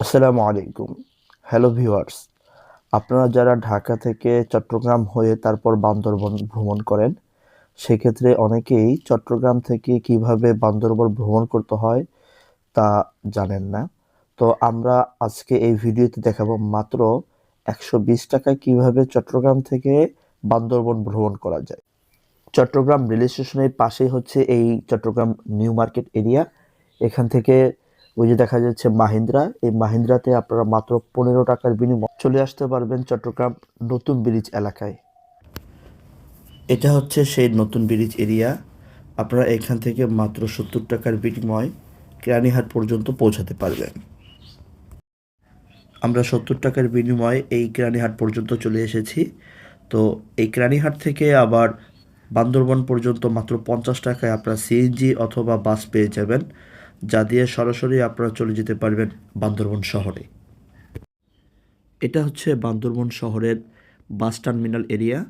আসসালামু আলাইকুম। Hello viewers আপনারা যারা ঢাকা থেকে চট্টগ্রাম হয়ে তারপর বান্দরবন ভ্রমণ করেন, সেক্ষেত্রে অনেকেই চট্টগ্রাম থেকে কীভাবে বান্দরবন ভ্রমণ করতে হয় তা জানেন না। তো আমরা আজকে এই ভিডিওতে দেখাবো মাত্র একশো বিশ টাকায় কীভাবে চট্টগ্রাম থেকে বান্দরবন ভ্রমণ করা যায়। চট্টগ্রাম রেল স্টেশনের পাশেই হচ্ছে এই চট্টগ্রাম নিউ মার্কেট এরিয়া। এখান থেকে ওই যে দেখা যাচ্ছে মাহিন্দ্রা। এই মাহিন্দ্রাতে আপনারা মাত্র পনেরো টাকার বিনিময়ে চলে আসতে পারবেন চট্টগ্রাম নতুন ব্রিজ এলাকায়। এটা হচ্ছে সেই নতুন ব্রিজ এরিয়া। আপনারা এখান থেকে মাত্র সত্তর টাকার বিনিময় কেরানীহাট পর্যন্ত পৌঁছাতে পারবেন। আমরা সত্তর টাকার বিনিময়ে এই কেরানীহাট পর্যন্ত চলে এসেছি। তো এই কেরানীহাট থেকে আবার বান্দরবন পর্যন্ত মাত্র পঞ্চাশ টাকায় আপনারা সিএনজি অথবা বাস পেয়ে যাবেন। যা দিয়ে সরাসরি আপনারা চলে যেতে পারবেন বান্দরবন শহরে। এটা হচ্ছে বান্দরবন শহরের বাস টার্মিনাল এরিয়া।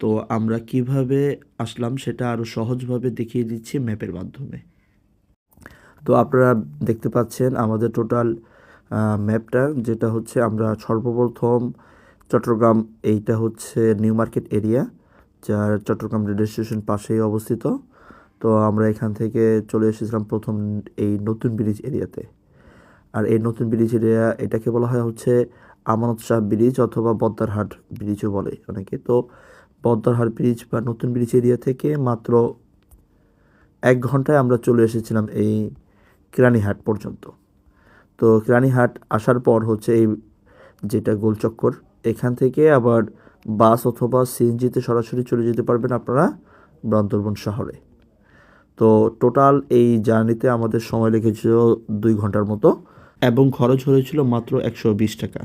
তো আমরা কীভাবে আসলাম সেটা আরও সহজভাবে দেখিয়ে দিচ্ছি ম্যাপের মাধ্যমে। তো আপনারা দেখতে পাচ্ছেন আমাদের টোটাল ম্যাপটা, যেটা হচ্ছে আমরা সর্বপ্রথম চট্টগ্রাম, এইটা হচ্ছে নিউ মার্কেট এরিয়া, যার চট্টগ্রাম রেল স্টেশন পাশেই অবস্থিত। তো আমরা এখান থেকে চলে এসেছিলাম প্রথম এই নতুন ব্রিজ এরিয়াতে। আর এই নতুন ব্রিজ এরিয়া, এটাকে বলা হয় হচ্ছে আমানত শাহ ব্রিজ অথবা বদ্দারহাট ব্রিজও বলে অনেকে। তো বদ্দারহাট ব্রিজ বা নতুন ব্রিজ এরিয়া থেকে মাত্র এক ঘন্টায় আমরা চলে এসেছিলাম এই কেরানীহাট পর্যন্ত। তো কেরানীহাট আসার পর হচ্ছে এই যেটা গোলচক্কর এখান থেকে আবার বাস অথবা সিএনজিতে সরাসরি চলে যেতে পারবেন আপনারা বান্দরবন শহরে। তো টোটাল এই জার্নিতে আমাদের সময় লেগেছিল দুই ঘণ্টার মতো এবং খরচ হয়েছিল মাত্র একশো বিশ টাকা।